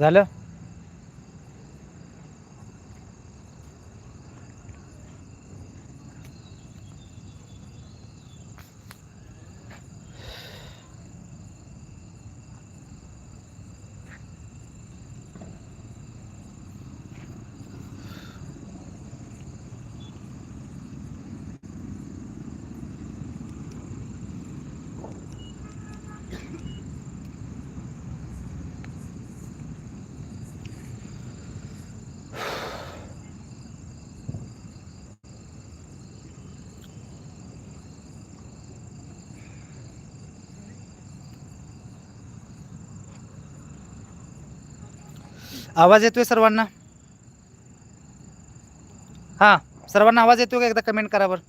झालं? आवाज येतोय सर्वांना? हा सर्वांना आवाज येतोय का एकदा कमेंट करा बरं?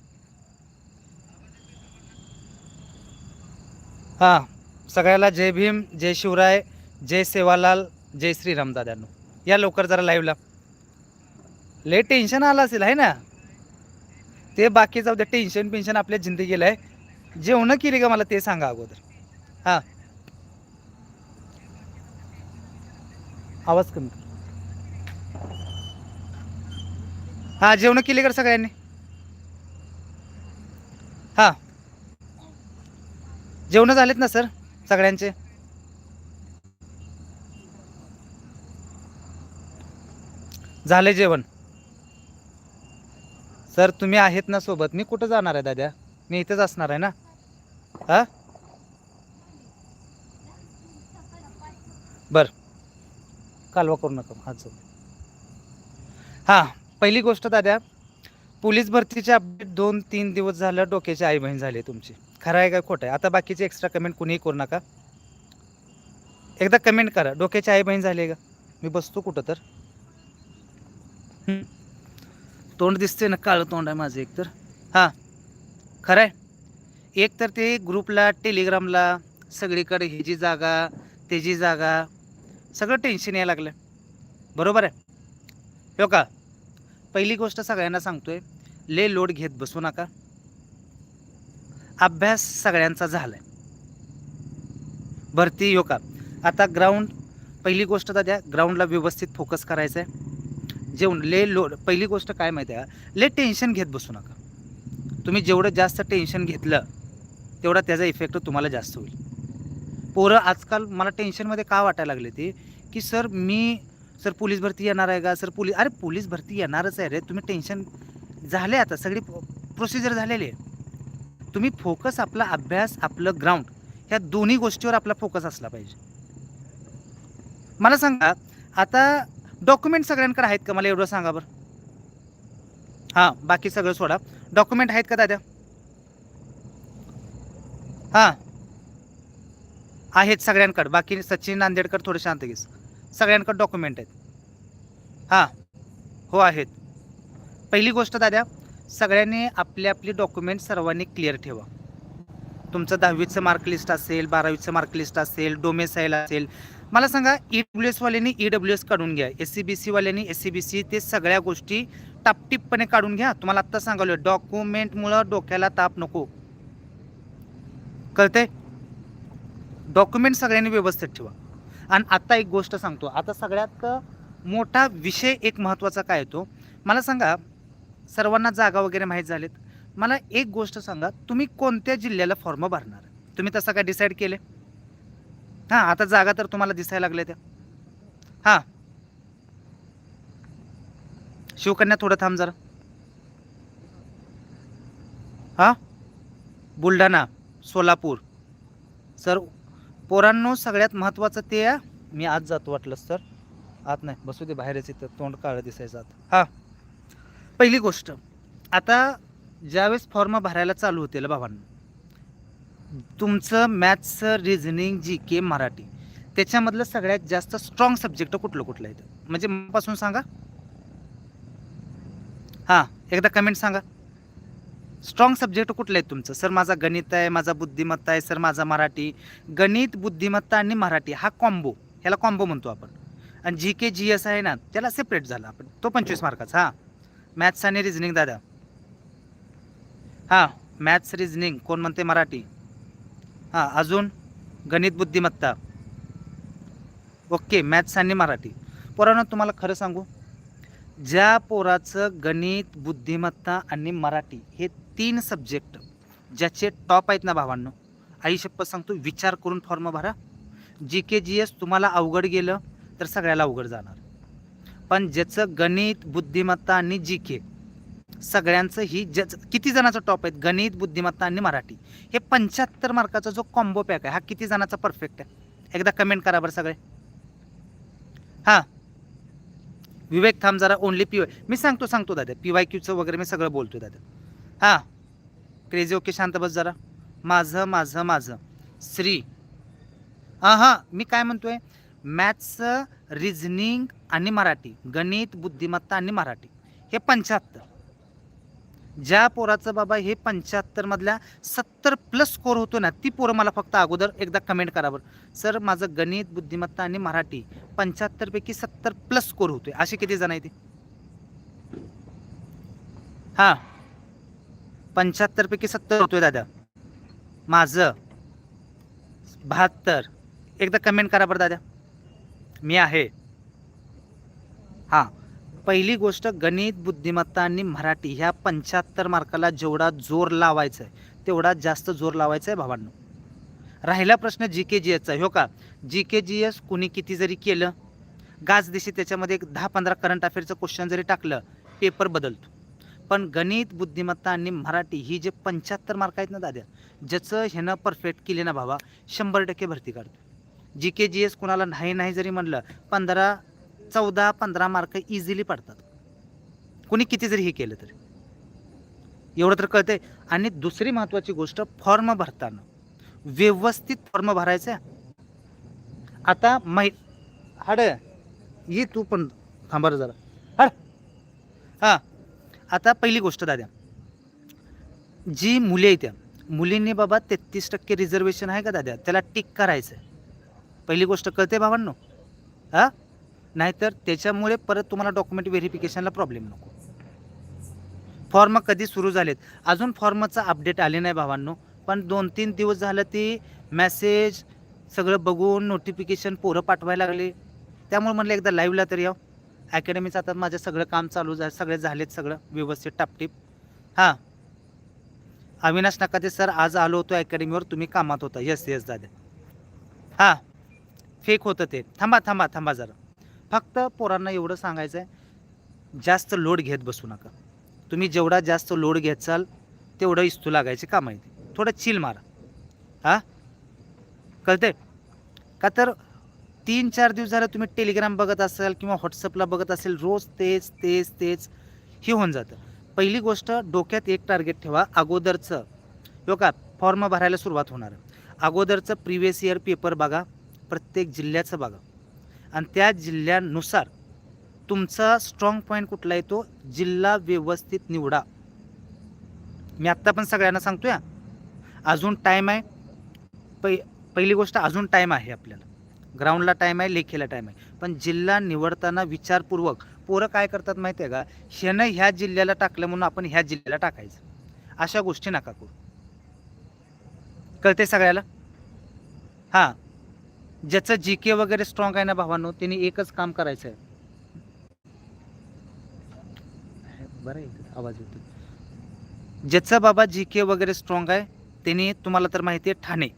हा सगळ्याला जय भीम जय शिवराय जय सेवालाल जय श्री रामदादांनो. या लवकर जरा लाईव्हला लय टेन्शन आलं असेल आहे ना? ते बाकी जाऊ द्या टेन्शन पेन्शन आपल्या जिंदगीला आहे. जेवणं केली का मला ते सांगा अगोदर. हां. आवाज कमी कर. हा जेवण केली का सगळ्यांनी? हां. जेवणं झालेत ना सर सगळ्यांचे? झाले जेवण. सर तुम्ही आहेत ना सोबत. मी कुठं जाणार आहे दादा मी इथेच असणार आहे ना? हां बर कालवा करू नका. हा जाऊ हां पहिली गोष्ट दादा पोलीस भरतीचे अपडेट दोन तीन दिवस झालं डोक्याची आई बहीण झाली तुमची. खरं आहे का खोटं आहे? आता बाकीचे एक्स्ट्रा कमेंट कुणीही करू नका. एकदा कमेंट करा. डोक्याची आई बहीण झाली आहे का? मी बसतो कुठं तर. तोंड दिसते ना काळं तोंड आहे माझं एकतर हां खरं आहे. एक तर ते ग्रुपला टेलिग्रामला सगळीकडे ही जी जागा त्याची जागा सगळं टेन्शन यायला लागलं. बरोबर आहे? हो का पहिली गोष्ट सगळ्यांना सांगतोय ले लोड घेत बसू नका. अभ्यास सगळ्यांचा झालाय. भरती हो का आता ग्राउंड पहिली गोष्ट तर द्या ग्राउंडला व्यवस्थित फोकस करायचं आहे जेवण ले लोड पहिली गोष्ट काय माहिती आहे का? ले टेन्शन घेत बसू नका. तुम्ही जेवढं जास्त टेन्शन घेतलं तेवढा त्याचा इफेक्ट तुम्हाला जास्त होईल. पोरं आजकाल मला टेन्शनमध्ये का वाटायला लागले ते? की सर मी सर पोलीस भरती येणार आहे का? सर पोलीस अरे पोलीस भरती येणारच आहे रे. तुम्ही टेन्शन झाले आता. सगळी प्रोसिजर झालेली आहे. तुम्ही फोकस आपला अभ्यास आपलं ग्राउंड ह्या दोन्ही गोष्टीवर आपला फोकस असला पाहिजे. मला सांगा आता डॉक्युमेंट सगळ्यांकडे आहेत का? मला एवढं सांगा बरं. हां बाकी सगळं सोडा. डॉक्युमेंट आहेत का दादा? हां. आहेत सगळ्यांकडे. बाकी सचिन नांदेडकर थोडं शांत घेस सगळ्यांकडे डॉक्युमेंट आहेत. हां. हो आहेत. पहिली गोष्ट दादा सगळ्यांनी आपली आपली डॉक्युमेंट सर्वांनी क्लिअर ठेवा. तुमचं दहावीचं मार्कलिस्ट असेल बारावीचं मार्कलिस्ट असेल डोमेसाईल असेल. मला सांगा ई डब्ल्यू एसवाल्यांनी ई डब्ल्यू एस काढून घ्या. एस सी बी सीवाल्यांनी एस सी बी सी ते सगळ्या गोष्टी टापटीपपणे काढून घ्या. तुम्हाला आत्ता सांगालो डॉक्युमेंटमुळं डोक्याला ताप नको. कळतंय? डॉक्युमेंट सगळ्यांनी व्यवस्थित ठेवा. आणि आत्ता एक गोष्ट सांगतो. आता सगळ्यात मोठा विषय एक महत्त्वाचा काय येतो मला सांगा सर्वांना जागा वगैरे माहीत झालेत. मला एक गोष्ट सांगा तुम्ही कोणत्या जिल्ह्याला फॉर्म भरणार? तुम्ही तसं काय डिसाईड केले हां आता जागा तर तुम्हाला दिसायला लागल्या त्या. हां. शिवकन्या थोडं थांब जरा. हां? बुलढाणा सोलापूर. सर पोरांनो सगळ्यात महत्त्वाचं ते आहे. मी आज जातो वाटलंच तर. आत नाही बसू दे बाहेरच इथं तोंड काळं दिसायचं आत हां. पहिली गोष्ट आता ज्यावेळेस फॉर्म भरायला चालू होतील बाबांना तुमचं maths reasoning G K Marathi त्याच्यामधलं सगळ्यात जास्त स्ट्रॉंग सब्जेक्ट कुठलं कुठलं आहे म्हणजे पासून सांगा. हां एकदा कमेंट सांगा. स्ट्रॉंग सब्जेक्ट कुठलं आहे तुमचं? सर माझा गणित आहे माझा बुद्धिमत्ता आहे सर माझा मराठी. गणित बुद्धिमत्ता आणि मराठी हा कॉम्बो ह्याला कॉम्बो म्हणतो आपण. आणि जी के जी एस आहे ना त्याला सेपरेट झाला आपण. तो पंचवीस मार्काचा हां. मॅथ्स आणि रिझनिंग दादा. हां मॅथ्स रिझनिंग कोण म्हणते मराठी? हां अजून? गणित बुद्धिमत्ता. ओके मॅथ्स आणि मराठी. पोरानं तुम्हाला खरं सांगू. ज्या पोराचं गणित बुद्धिमत्ता आणि मराठी हे तीन सब्जेक्ट ज्याचे टॉप आहेत ना भावांनो. आई शप्पथ सांगतो विचार करून फॉर्म भरा. जी के जी एस तुम्हाला अवघड गेलं तर सगळ्याला अवघड जाणार. पण ज्याचं गणित बुद्धिमत्ता आणि जी के सगळ्यांचं ही ज्याचं किती जणाचं टॉप आहेत? गणित बुद्धिमत्ता आणि मराठी. हे पंच्याहत्तर मार्काचा जो कॉम्बो पॅक आहे हा किती जणाचा परफेक्ट आहे? एकदा कमेंट करा बरं सगळे. हां. विवेक थांब जरा ओनली पी वाय मी सांगतो सांगतो दादा. पी वाय क्यूचं वगैरे मी सगळं बोलतो दादा. हां. क्रेझी ओके शांत बस जरा. माझं माझं माझं. श्री हां हां. मी काय म्हणतोय? मॅथ्स रिझनिंग आणि मराठी. गणित बुद्धिमत्ता आणि मराठी. हे पंच्याहत्तर. ज्या पोराचं बाबा हे पंच्याहत्तरमधल्या सत्तर प्लस स्कोर होतो ना ती पोरं मला फक्त अगोदर एकदा कमेंट करा बरं. सर माझं गणित बुद्धिमत्ता आणि मराठी पंच्याहत्तरपैकी सत्तर प्लस स्कोर होतोय. असे किती जण आहे ते हां. पंच्याहत्तरपैकी सत्तर होतोय दादा. माझं बहात्तर. एकदा कमेंट करा बरं दादा. मी आहे. हां. पहिली गोष्ट गणित बुद्धिमत्ता आणि मराठी ह्या पंच्याहत्तर मार्काला जेवढा जोर लावायचा आहे तेवढा जास्त जोर लावायचा आहे भावांनो. राहिला प्रश्न जी के जी एसचा हो का? जी के जी एस कुणी किती जरी केलं गाज दिशी त्याच्यामध्ये एक दहा पंधरा करंट अफेअरचं क्वेश्चन जरी टाकलं पेपर बदलतो. पण गणित बुद्धिमत्ता आणि मराठी ही जे पंच्याहत्तर मार्क आहेत ना दाद्या ज्याचं ह्यानं परफेक्ट केले ना भावा शंभर टक्के भरती काढतो जी के जी एस कुणाला नाही नाही जरी म्हणलं पंधरा चौदा पंधरा मार्क इझिली पडतात. कुणी किती जरी हे केलं तरी. एवढं तर कळतंय. आणि दुसरी महत्त्वाची गोष्ट फॉर्म भरताना. व्यवस्थित फॉर्म भरायचा. आता मै हाड ये तू पण थांबर जरा. हड. हां. आता पहिली गोष्ट दाद्या जी मुली आहेत त्या मुलींनी बाबा तेहतीस टक्के रिझर्वेशन आहे का दाद्या त्याला टिक करायचं आहे पहिली गोष्ट कळते बाबांनो हां? नाहीतर त्याच्यामुळे परत तुम्हाला डॉक्युमेंट व्हेरिफिकेशनला प्रॉब्लेम नको. फॉर्म कधी सुरू झालेत? अजून फॉर्मचं अपडेट आले नाही भावांनो. पण दोन तीन दिवस झालं ती मॅसेज सगळं बघून नोटिफिकेशन पोरं पाठवायला लागले. त्यामुळे म्हणलं एकदा लाईव्हला तरी यावं. अकॅडमीचं आता माझं सगळं काम चालू झालं सगळे झालेत सगळं व्यवस्थित टापटीप. हां. अविनाश नकाते सर आज आलो होतो अकॅडमीवर तुम्ही कामात होता. यस यस दादा. हां. फेक होतं ते. थांबा थांबा थांबा जरा. फक्त पोरांना एवढं सांगायचं आहे जास्त लोड घेत बसू नका. तुम्ही जेवढा जास्त लोड घेचाल तेवढं इस्तू लागायचे काम आहे ते थोडं चिल मारा. हां? कळते का तर तीन चार दिवस झालं तुम्ही टेलिग्राम बघत असाल किंवा व्हॉट्सअपला बघत असेल रोज तेच तेच तेच हे होऊन जातं. पहिली गोष्ट डोक्यात एक टार्गेट ठेवा अगोदरचं. हो का फॉर्म भरायला सुरुवात होणार. अगोदरचं प्रिवियस इयर पेपर बघा प्रत्येक जिल्ह्याचं बघा. आणि त्या जिल्ह्यानुसार तुमचा स्ट्रॉंग पॉईंट कुठला येतो जिल्हा व्यवस्थित निवडा. मी आत्ता पण सगळ्यांना सांगतो या अजून टाईम आहे. पै पहिली गोष्ट अजून टाईम आहे आपल्याला. ग्राउंडला टाईम आहे लेखीला टाईम आहे. पण जिल्हा निवडताना विचारपूर्वक पोरं काय करतात माहिती आहे का? ह्यानं ह्या जिल्ह्याला टाकलं म्हणून आपण ह्या जिल्ह्याला टाकायचं. अशा गोष्टी नका करू. कळते सगळ्याला? हां. ज्याचं जी के वगैरे स्ट्रॉंग आहे ना भावांनो त्यांनी एकच काम करायचं आहे बरं आवाज येतो ज्याचं बाबा जी के वगैरे स्ट्रॉंग आहे त्यांनी तुम्हाला तर माहिती आहे ठाणे.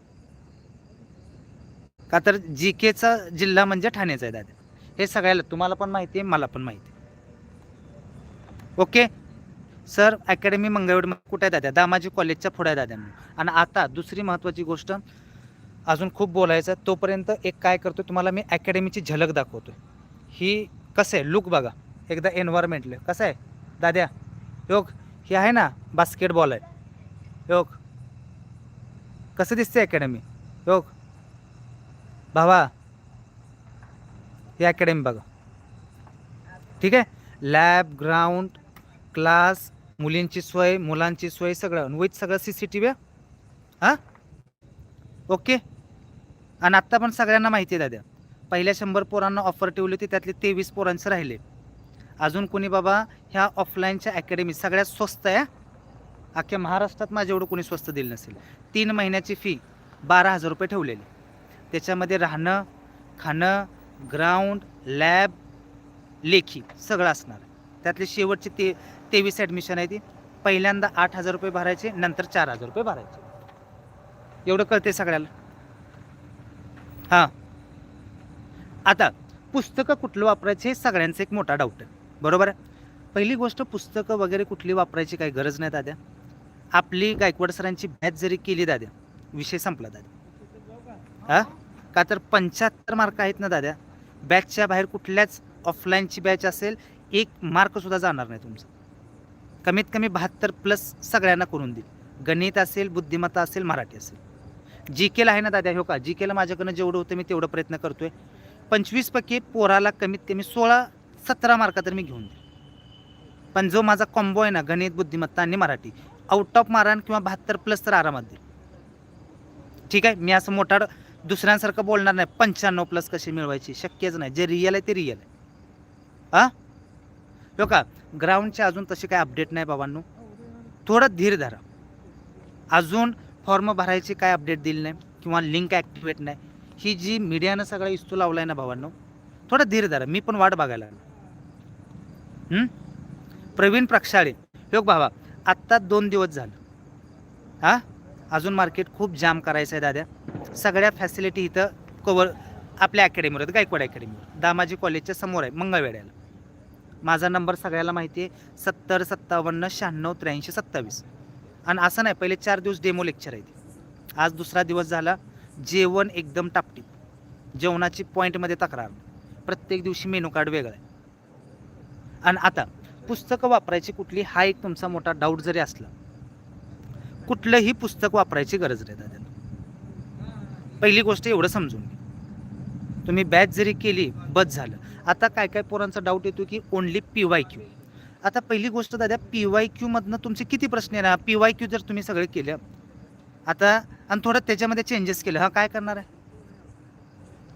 का तर जी केचा जिल्हा म्हणजे ठाण्याचा आहे दादा. हे सगळ्याला तुम्हाला पण माहिती आहे मला पण माहिती आहे. ओके? सर अकॅडमी मंगळवेड कुठे आहे दादा? दामाजी कॉलेजच्या पुढे आहे दादा आणि आता दुसरी महत्त्वाची गोष्ट अजून खूप बोलायचं तोपर्यंत एक काय करतो तुम्हाला मी अकॅडमीची झलक दाखवतो ही कसं आहे? लुक बघा. एकदा एन्व्हायरमेंटले कसं आहे? दाद्या योग हे आहे ना बास्केटबॉल आहे. योग कसं दिसते अकॅडमी योग भावा ही अकॅडमी बघा. ठीक आहे? लॅब ग्राउंड क्लास मुलींची सोय मुलांची सोय सगळं. विथ सगळं सी सी टी व्ही हां? ओके? आणि आत्ता पण सगळ्यांना माहिती आहे दाद्या पहिल्या शंभर पोरांना ऑफर ठेवली होती त्यातले तेवीस पोरांचं राहिले. अजून कोणी बाबा ह्या ऑफलाईनच्या अकॅडमी सगळ्यात स्वस्त आहे अख्ख्या महाराष्ट्रात माझ्या एवढं कोणी स्वस्त दिलं नसेल. तीन महिन्याची फी बारा हजार रुपये ठेवलेली. त्याच्यामध्ये राहणं खाणं ग्राउंड लॅब लेखी सगळं असणार. त्यातले शेवटचे ते तेवीस ॲडमिशन आहे ती. पहिल्यांदा आठ हजार रुपये भरायचे नंतर चार हजार रुपये भरायचे. एवढं कळते सगळ्याला? हां. आता पुस्तकं कुठलं वापरायचे हे सगळ्यांचा एक मोठा डाऊट आहे. बरोबर आहे? पहिली गोष्ट पुस्तकं वगैरे कुठली वापरायची काही गरज नाही दाद्या. आपली गायकवाड सरांची बॅच जरी केली दाद्या विषय संपला दाद्या. हां? का तर पंच्याहत्तर मार्क आहेत ना दादा. बॅचच्या बाहेर कुठल्याच ऑफलाईनची बॅच असेल एक मार्कसुद्धा जाणार नाही तुमचं. कमीत कमी बहात्तर प्लस सगळ्यांना करून देईल. गणित असेल बुद्धिमत्ता असेल मराठी असेल. जी केला आहे ना दादा हो का? जी केलं माझ्याकडनं जेवढं होतं मी तेवढं प्रयत्न करतोय. पंचवीस पैकी पोराला कमीत कमी सोळा सतरा मार्क तर मी घेऊन देईल. पण जो माझा कॉम्बो आहे ना गणित बुद्धिमत्ता आणि मराठी आउट ऑफ मारान किंवा बहात्तर प्लस तर आरामात देईल. ठीक आहे? मी असं मोठा दुसऱ्यांसारखं बोलणार नाही. पंच्याण्णव प्लस कशी मिळवायची? शक्यच नाही. जे रिअल आहे ते रिअल आहे. हां? हो का? ग्राउंडचे अजून तसे काय अपडेट नाही बाबांनो. थोडं धीर धरा. अजून फॉर्म भरायची काय अपडेट दिली नाही किंवा लिंक ॲक्टिवेट नाही. ही जी मीडियानं सगळा इस्तू लावला आहे ना भावांनो थोडं धीर धरा. मी पण वाट बघायला लागलो. प्रवीण प्रक्षाळे. हो भावा आत्ता दोन दिवस झालं. हां? अजून मार्केट खूप जाम करायचं आहे दाद्या. सगळ्या फॅसिलिटी इथं कवर आपल्या अकॅडमीवर आहेत गायकवाड अकॅडमीवर दामाजी कॉलेजच्या समोर आहे मंगळवेड्याला. माझा नंबर सगळ्याला माहिती आहे सत्तर सत्तावन्न शहाण्णव त्र्याऐंशी सत्तावीस. आणि असं नाही पहिले चार दिवस डेमो लेक्चर आहे ते. आज दुसरा दिवस झाला जेवण एकदम टापटीप. जेवणाची पॉईंटमध्ये तक्रार. प्रत्येक दिवशी मेनू कार्ड वेगळं आहे. आणि आता पुस्तकं वापरायची कुठली हा एक तुमचा मोठा डाऊट जरी असला कुठलंही पुस्तक वापरायची गरज नाही दादा. पहिली गोष्ट एवढं समजून घ्या तुम्ही बॅच जरी केली बस झालं. आता काय काय पोरांचा डाऊट येतो की ओनली पी वाय क्यू आता पहिली गोष्ट दादा पी वाय क्यूमधनं तुमचे किती प्रश्न येणार? पी वाय क्यू जर तुम्ही सगळे केलं आता आणि थोडं त्याच्यामध्ये चेंजेस केलं हा काय करणार आहे?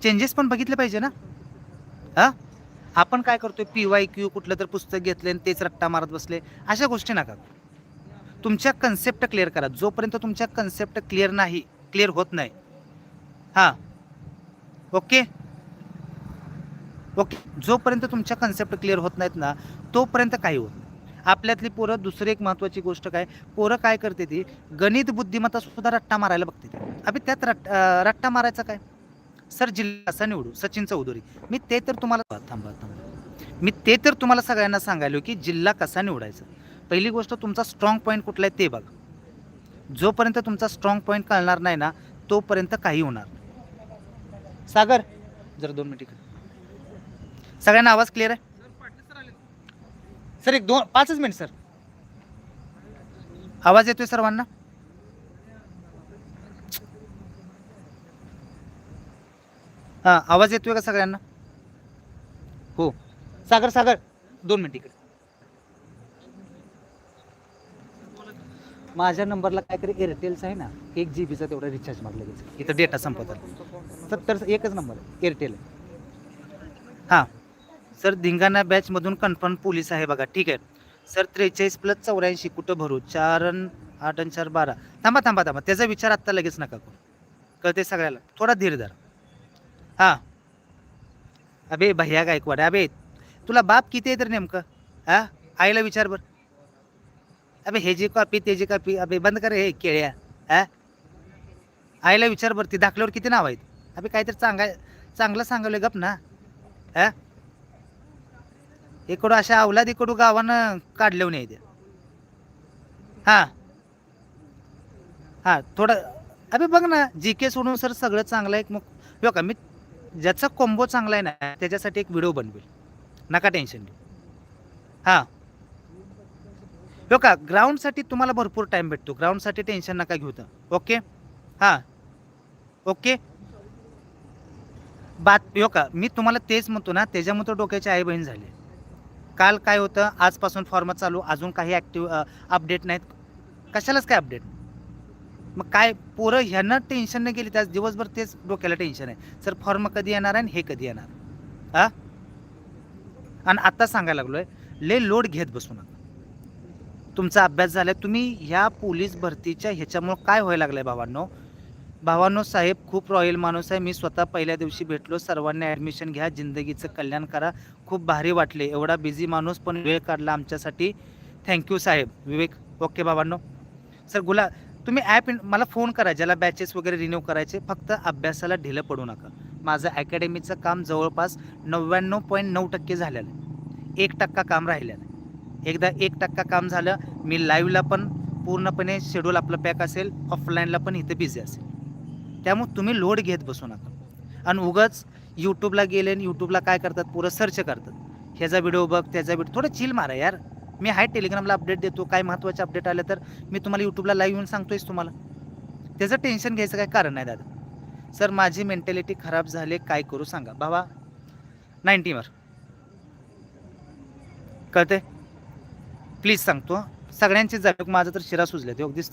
चेंजेस पण बघितले पाहिजे ना? हां? आपण काय करतोय? पी वाय क्यू कुठलं तर पुस्तक घेतले आणि तेच रट्टा मारत बसले. अशा गोष्टी नका तुमच्या कन्सेप्ट क्लिअर करा. जोपर्यंत तुमच्या कन्सेप्ट क्लिअर नाही क्लिअर होत नाही हां. ओके? ओके. जोपर्यंत तुमच्या कन्सेप्ट क्लिअर होत नाहीत ना तोपर्यंत काही होत नाही. आपल्यातली पोरं दुसरी एक महत्त्वाची गोष्ट काय? पोरं काय करते ती? गणित बुद्धिमत्ता सुद्धा रट्टा मारायला बघते ती. अभि त्यात रट रट्टा मारायचा काय? सर जिल्हा असा निवडू. सचिन चौधरी. मी ते तर तुम्हाला थांबा थांबा मी ते तर तुम्हाला सगळ्यांना सांगायलो की जिल्हा कसा निवडायचा? पहिली गोष्ट तुमचा स्ट्रॉंग पॉईंट कुठला आहे ते बघा. जोपर्यंत तुमचा स्ट्रॉंग पॉईंट कळणार नाही ना तोपर्यंत काही होणार सागर जरा दोन मिनिट इकडे. सगळ्यांना आवाज क्लिअर आहे? सर एक दोन पाचच मिनिट सर. आवाज येतोय सर्वांना? हां आवाज येतोय का सगळ्यांना? हो. सागर सागर दोन मिनिट इकडे. माझ्या नंबरला काहीतरी एअरटेलचा आहे ना एक जी बीचा तेवढा रिचार्ज मारला लगेच. इथं डेटा संपत आला सत्तर एकच नंबर आहे एअरटेल हां. सर धिंगाणा बॅचमधून कन्फर्म पोलीस आहे बघा ठीक आहे. सर त्रेचाळीस प्लस चौऱ्याऐंशी कुठं भरू? चार आठ आणि चार बारा. थांबा थांबा थांबा. त्याचा विचार आत्ता लगेच नका करू. कळते सगळ्याला? थोडा धीर धरा. हां. अबे भैया गायकवाड अबे तुला बाप किती आहे तर नेमकं? हां? आईला विचार बरं. अबे हे जी कॉपी ते कॉपी अबे बंद कर हे केळ्या हा? आईला विचार बरं ती दाखल्यावर किती नाव आहेत? अबे काहीतरी चांगाय चांगलं सांगवलं गप ना हा? इकडं अशा अवलाद इकडून गावानं काढले नाही त्या हां. हां थोडं अबे बघ ना जी के सोडून सर सगळं चांगलं आहे मग बघ का मी ज्याचा कोंबो चांगला आहे ना त्याच्यासाठी एक व्हिडिओ बनवेल. नका टेन्शन घेऊ. हां. बघा का ग्राउंडसाठी तुम्हाला भरपूर टाईम भेटतो. ग्राउंडसाठी टेन्शन नका घेऊ तर ओके हां. ओके बात हो का मी तुम्हाला तेच म्हणतो ना त्याच्यामुळे डोक्याची आई बहीण झाली. काल काय होतं? आजपासून फॉर्म चालू अजून काही ॲक्टिव्ह अपडेट नाहीत. कशालाच काय अपडेट मग काय पोरं ह्यांना टेन्शन नाही गेली त्याच दिवसभर तेच डोक्याला टेन्शन आहे. सर फॉर्म कधी येणार आहे आणि हे कधी येणार? हां? आणि आत्ता सांगायला लागलो आहे ले लोड घेत बसू नका. तुमचा अभ्यास झाला तुम्ही ह्या पोलीस भरतीच्या ह्याच्यामुळं काय व्हायला लागलं आहे बाबांनो भावांनो साहेब खूप रॉयल माणूस आहे. मी स्वतः पहिल्या दिवशी भेटलो. सर्वांनी ॲडमिशन घ्या. जिंदगीचं कल्याण करा. खूप भारी वाटले. एवढा बिझी माणूस पण वेळ काढला आमच्यासाठी. थँक्यू साहेब. विवेक ओके बाबांनो सर गुला तुम्ही ॲप मला फोन करा. ज्याला बॅचेस वगैरे रिन्यू करायचे फक्त अभ्यासाला ढिलं पडू नका. माझं अकॅडमीचं काम जवळपास नव्याण्णव पॉईंट नऊ टक्के झालेलं आहे. एक टक्का काम राहिलेलं आहे. एकदा एक टक्का काम झालं मी लाईव्हला पण पूर्णपणे शेड्यूल आपलं पॅक असेल ऑफलाईनला पण इथे बिझी असेल. त्यामुळे तुम्ही लोड घेत बसू नका. आणि उगाच यूट्यूबला गेले आणि यूट्यूबला काय करतात पुरं सर्च करतात. ह्याचा व्हिडिओ बघ त्याचा व्हिडिओ थोडं चिल मारा यार. मी हाय टेलिग्रामला अपडेट देतो काय महत्त्वाचे अपडेट आले तर मी तुम्हाला यूट्यूबला लाईव्ह येऊन सांगतोयच तुम्हाला. त्याचं टेन्शन घ्यायचं काय कारण नाही दादा. सर माझी मेंटॅलिटी खराब झाले काय करू सांगा. बाबा नाईन्टीवर कळते प्लीज सांगतो सगळ्यांचे जाग माझं तर शिरा सुजले ते हो. अगदीच